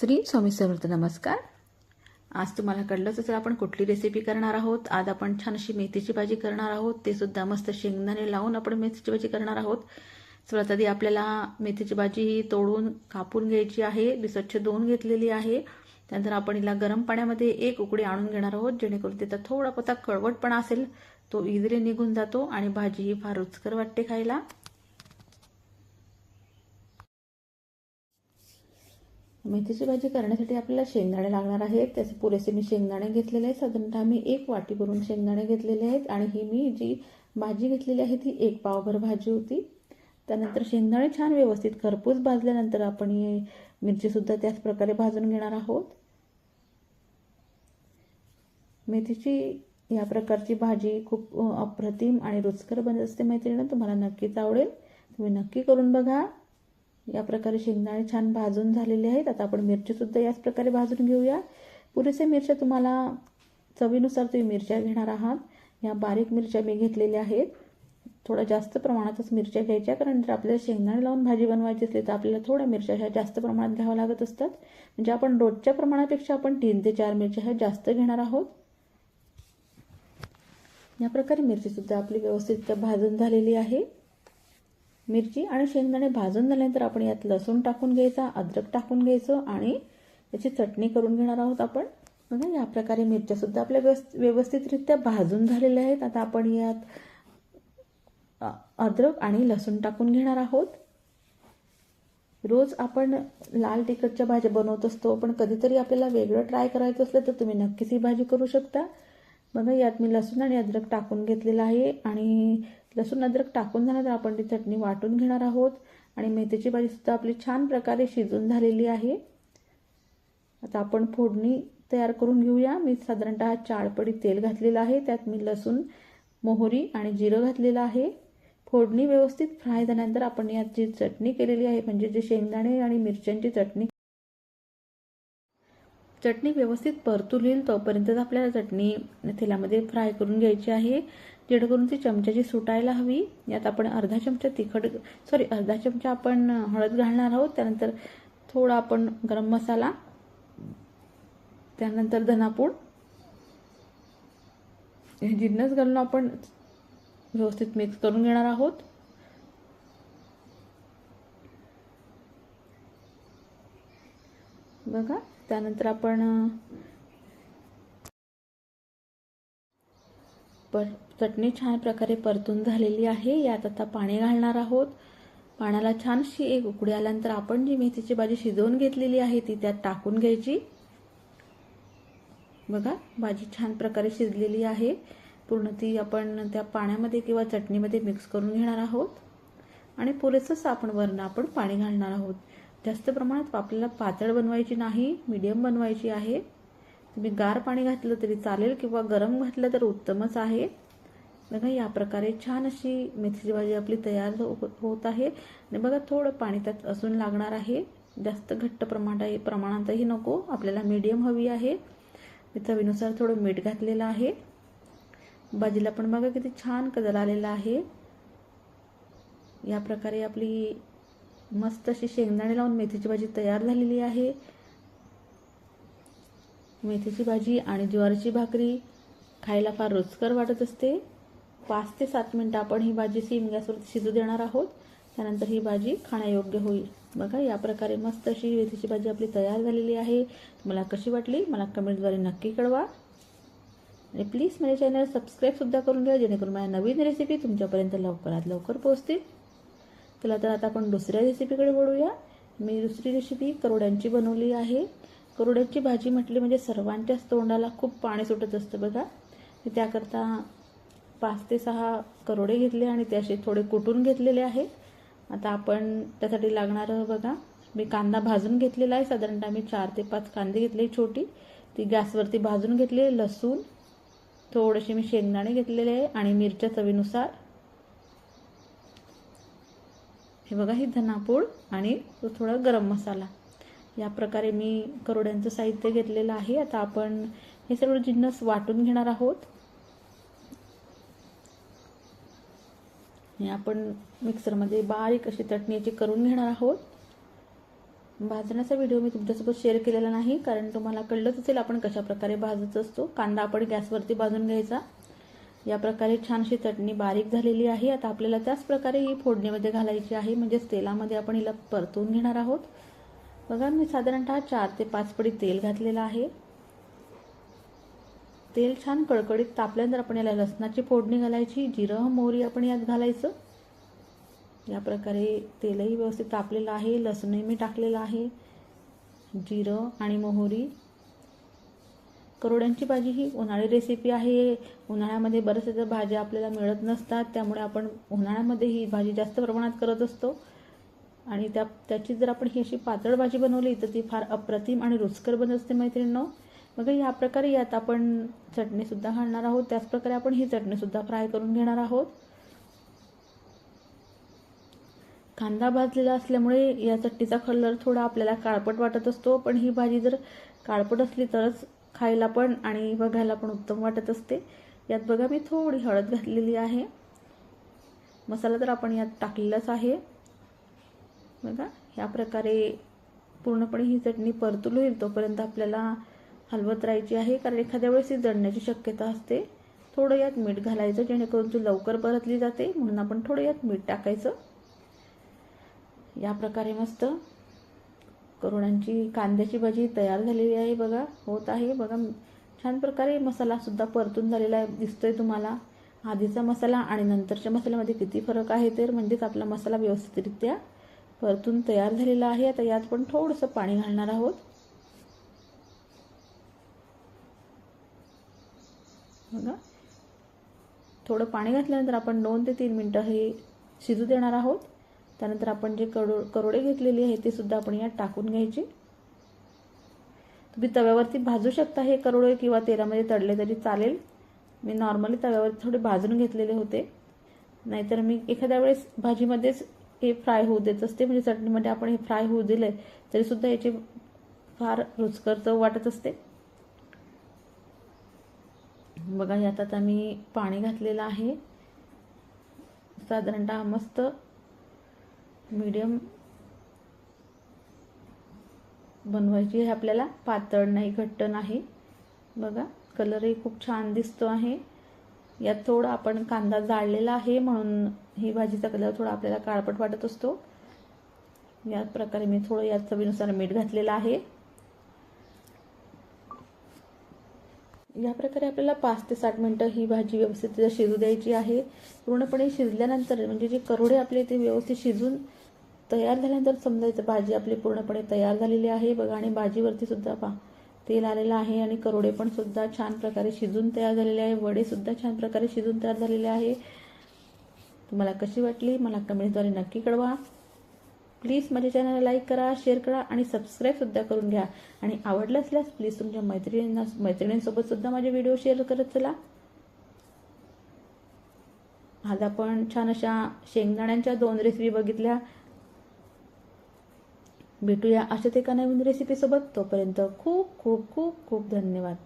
श्री स्वामी समर्थ नमस्कार. आज तुम्हाला कळलंच असेल आपण कुठली रेसिपी करणार आहोत. आज आपण छान अशी मेथीची भाजी करणार आहोत. ते सुद्धा मस्त शेंगदाणे लावून आपण मेथीची भाजी करणार आहोत. सर्वात आधी आपल्याला मेथीची भाजी ही तोडून कापून घ्यायची आहे. मी स्वच्छ धुवून घेतलेली आहे. त्यानंतर आपण हिला गरम पाण्यामध्ये एक उकडी आणून घेणार आहोत. जेणेकरून तिथं थोडा पोता कळवटपणा असेल. तो इजरे निघून जातो आणि भाजी ही फार रुचकर वाटते खायला. मेथीची भाजी करण्यासाठी आपल्याला शेंगदाणे लागणार आहेत. त्याचे पुरेसे मी शेंगदाणे घेतलेले आहेत. साधारणतः मी एक वाटी भरून शेंगदाणे घेतलेले आहेत आणि ही मी जी भाजी घेतलेली आहे ती एक पावभर भाजी होती. त्यानंतर शेंगदाणे छान व्यवस्थित खरपूस भाजल्यानंतर आपण ही मिरचीसुद्धा त्याच प्रकारे भाजून घेणार आहोत. मेथीची या प्रकारची भाजी खूप अप्रतिम आणि रुचकर बनत असते मैत्रिणी. तुम्हाला नक्कीच आवडेल. तुम्ही नक्की करून बघा. या प्रकारे शेंगदाणे छान भाजून झालेले आहेत. आता आपण मिरचीसुद्धा याच प्रकारे भाजून घेऊया. पुरेसे मिरच्या तुम्हाला चवीनुसार तुम्ही मिरच्या घेणार आहात. या बारीक मिरच्या मी घेतलेल्या आहेत. थोडा जास्त प्रमाणातच मिरच्या घ्यायच्या कारण जर आपल्याला शेंगदाणे लावून भाजी बनवायची असली तर आपल्याला थोड्या मिरच्या ह्या जास्त प्रमाणात घ्याव्या लागत असतात. म्हणजे आपण रोजच्या प्रमाणापेक्षा आपण तीन ते चार मिरच्या ह्या जास्त घेणार आहोत. या प्रकारे मिरचीसुद्धा आपली व्यवस्थित भाजून झालेली आहे. मिरची आणि शेंगदाणे भाजून झाल्यानंतर आपण यात लसूण टाकून घ्यायचा अद्रक टाकून घ्यायचं आणि त्याची चटणी करून घेणार आहोत आपण. बघा या प्रकारे मिरच्यासुद्धा आपल्या व्यवस्थ व्यवस्थितरित्या भाजून झालेल्या आहेत. आता आपण यात अद्रक आणि लसूण टाकून घेणार आहोत. रोज आपण लाल तिखटच्या भाज्या बनवत असतो पण कधीतरी आपल्याला वेगळं ट्राय करायचं असलं तर तुम्ही नक्कीच ही भाजी करू शकता. बघा यात मी लसूण आणि अद्रक टाकून घेतलेलं आहे आणि लसूण अद्रक टाकून झाल्यानंतर आपण ती चटणी वाटून घेणार आहोत. आणि मेथीची भाजीसुद्धा आपली छान प्रकारे शिजून झालेली आहे. आता आपण फोडणी तयार करून घेऊया. मी साधारणतः चाळपडी तेल घातलेलं आहे. त्यात मी लसूण मोहरी आणि जिरं घातलेलं आहे. फोडणी व्यवस्थित फ्राय झाल्यानंतर आपण यात जी चटणी केलेली आहे म्हणजे जे शेंगदाणे आणि मिरच्यांची चटणी चटणी व्यवस्थित परतून येईल तोपर्यंतच आपल्याला चटणी तेलामध्ये फ्राय करून घ्यायची आहे. जेणेकरून ती चमच्याची सुटायला हवी. यात आपण अर्धा चमचा तिखट सॉरी अर्धा चमचा आपण हळद घालणार आहोत. त्यानंतर थोडा आपण गरम मसाला त्यानंतर धनापूड. हे जिन्नस घालून आपण व्यवस्थित मिक्स करून घेणार आहोत. बघा त्यानंतर आपण पर चटणी छान प्रकारे परतून झालेली आहे. यात आता पाणी घालणार आहोत. पाण्याला छानशी एक उकडी आल्यानंतर आपण जी मेथीची भाजी शिजवून घेतलेली आहे ती त्यात टाकून घ्यायची. बघा भाजी छान प्रकारे शिजलेली आहे. पूर्ण ती आपण त्या पाण्यामध्ये किंवा चटणीमध्ये मिक्स करून घेणार आहोत. आणि पुरेसंच आपण वरनं आपण पाणी घालणार आहोत. जास्त प्रमाणात आपल्याला पातळ बनवायची नाही मीडियम बनवायची आहे. तुम्ही गार पाणी घातलं तरी चालेल किंवा गरम घातलं तर उत्तमच आहे. बघा या प्रकारे छान अशी मेथीची भाजी आपली तयार हो-, होत आहे. आणि बघा थोडं पाणी त्यात असून लागणार आहे. जास्त घट्ट प्रमाणात प्रमाणातही नको आपल्याला मीडियम हवी आहे. मी चवीनुसार थोडं मीठ घातलेलं आहे. भाजीला पण बघा किती छान कलर आलेला आहे. या प्रकारे आपली मस्त अशी शेंगदाणे लावून मेथीची भाजी तयार झालेली आहे. मेथीची भाजी आणि ज्वारीची भाकरी खायला फार रुचकर वाटत असते. पाच ते सात मिनटं आपण ही भाजी सीम गॅसवर शिजू देणार आहोत. त्यानंतर ही भाजी खाण्यायोग्य होईल. बघा या प्रकारे मस्त अशी मेथीची भाजी आपली तयार झालेली आहे. मला कशी वाटली? मला कमेंटद्वारे नक्की कळवा. आणि प्लीज माझ्या चॅनल सबस्क्राईबसुद्धा करून घ्या जेणेकरून माझ्या नवीन रेसिपी तुमच्यापर्यंत लवकरात लवकर पोहोचतील. चला तर आता आपण दुसऱ्या रेसिपीकडे वळूया. मी दुसरी रेसिपी करोड्यांची बनवली आहे. करोड्यांची भाजी म्हटली म्हणजे सर्वांच्याच तोंडाला खूप पाणी सुटत असतं बघा. मी त्याकरता पाच ते सहा करोडे घेतले आणि ते असे थोडे कुटून घेतलेले आहेत आता आपण त्यासाठी लागणारं बघा. मी कांदा भाजून घेतलेला आहे. साधारणतः मी चार ते पाच कांदे घेतले छोटी. ती गॅसवरती भाजून घेतली लसूण. थोडेसे मी शेंगदाणे घेतलेले आहे आणि मिरच्या चवीनुसार हे बघा ही धनापूड आणि तो थोडा गरम मसाला. या प्रकारे मी करोड्यांचं साहित्य घेतलेलं आहे. आता आपण हे सर्व जिन्नस वाटून घेणार आहोत. हे आपण मिक्सरमध्ये बारीक अशी चटणीची करून घेणार आहोत. भाजण्याचा व्हिडिओ मी तुमच्यासोबत शेअर केलेला नाही कारण तुम्हाला कळलंच असेल आपण कशाप्रकारे भाजत असतो. कांदा आपण गॅसवरती भाजून घ्यायचा. या प्रकारे छानशी चटणी बारीक झालेली आहे. आता आपल्याला त्याच प्रकारे ही फोडणीमध्ये घालायची आहे. म्हणजेच तेलामध्ये आपण हिला परतून घेणार आहोत. बघा मी साधारणतः चार ते पाच पडी तेल घातलेलं आहे. तेल छान कडकडीत तापल्यानंतर आपण याला लसणाची फोडणी घालायची. जिरं मोहरी आपण यात घालायचं. या प्रकारे तेलही व्यवस्थित तापलेलं आहे. लसूणही मी टाकलेलं आहे. जिरं आणि मोहरी करोड्यांची भाजी ही उन्हाळी रेसिपी आहे. उन्हाळ्यामध्ये बऱ्याचशा भाज्या आपल्याला मिळत नसतात त्यामुळे आपण उन्हाळ्यामध्ये ही भाजी जास्त प्रमाणात करत असतो. आणि त्या त्याची जर आपण ही अशी पातळ भाजी बनवली तर ती फार अप्रतिम आणि रुचकर बनत असते मैत्रिणींनो. मग या प्रकारे यात आपण चटणीसुद्धा घालणार आहोत. त्याचप्रकारे आपण ही चटणीसुद्धा फ्राय करून घेणार आहोत. कांदा भाजलेला असल्यामुळे या चटणीचा कलर थोडा आपल्याला काळपट वाटत असतो. पण ही भाजी जर काळपट असली तरच खायला पण आणि बघायला पण उत्तम वाटत असते. यात बघा मी थोडी हळद घातलेली आहे. मसाला तर आपण यात टाकलेलाच आहे. बघा ह्या प्रकारे पूर्णपणे ही चटणी परतून होईल तोपर्यंत आपल्याला हलवत राहायची आहे. कारण एखाद्या वेळेस ही जळण्याची शक्यता असते. थोडं यात मीठ घालायचं जेणेकरून ती लवकर परतली जाते. म्हणून आपण थोडं यात मीठ टाकायचं. या प्रकारे मस्त करोडांची कांद्याची भाजी तयार झालेली आहे बघा होत आहे. बघा छान प्रकारे मसालासुद्धा परतून झालेला आहे दिसतोय तुम्हाला. आधीचा मसाला आणि नंतरच्या मसाल्यामध्ये किती फरक आहे तर म्हणजेच आपला मसाला व्यवस्थितरित्या परतून तयार झालेला आहे. आता यात पण थोडंसं पाणी घालणार आहोत. बघा थोडं पाणी घातल्यानंतर आपण दोन ते तीन मिनटं हे शिजू देणार आहोत. त्यानंतर आपण जे करो करोडे घेतलेली आहे ते सुद्धा आपण यात टाकून घ्यायची. तुम्ही तव्यावरती भाजू शकता हे करोडे किंवा तेलामध्ये तळले तरी चालेल. मी नॉर्मली तव्यावरती थोडे भाजून घेतलेले होते. नाहीतर मी एखाद्या वेळेस भाजीमध्येच हे फ्राय होऊ देत असते. म्हणजे चटणीमध्ये आपण हे फ्राय होऊ दिले तरीसुद्धा याची फार रुचकर चव वाटत असते. बघा यात आता मी पाणी घातलेलं आहे. साधारणतः मस्त मीडियम बनवायची आहे आपल्याला. पातळ नाही घट्ट नाही. बघा कलरही खूप छान दिसतो आहे. यात थोडा आपण कांदा जाळलेला आहे म्हणून ही भाजीचा कलर थोडा आपल्याला काळपट वाटत असतो. याच प्रकारे मी थोडं या चवीनुसार मीठ घातलेलं आहे. या प्रकारे आपल्याला पाच ते साठ मिनटं ही भाजी व्यवस्थित शिजू द्यायची आहे. पूर्णपणे शिजल्यानंतर म्हणजे जे करोडे आपले ते व्यवस्थित शिजून तयार झाल्यानंतर समजायचं भाजी आपली पूर्णपणे तयार झालेली आहे. बघा आणि भाजीवरती सुद्धा पा तेल आलेलं आहे आणि करोडे पण सुद्धा छान प्रकारे शिजून तयार झालेले आहे. वडे सुद्धा छान प्रकारे शिजून तयार झालेले आहे. तुम्हाला कशी वाटली? मला कमेंटद्वारे नक्की कळवा. प्लीज माझ्या चॅनलला लाईक करा शेअर करा आणि सबस्क्राईबसुद्धा करून घ्या. आणि आवडलं असल्यास प्लीज तुमच्या मैत्रिणींना मैत्रिणींसोबत सुद्धा माझे व्हिडिओ शेअर करत चला. आज आपण छान अशा शेंगदाण्यांच्या दोन रेसिपी बघितल्या. भेटूया. अशाच एका नवीन रेसिपीसोबत तोपर्यंत खूप खूप खूप खूप धन्यवाद.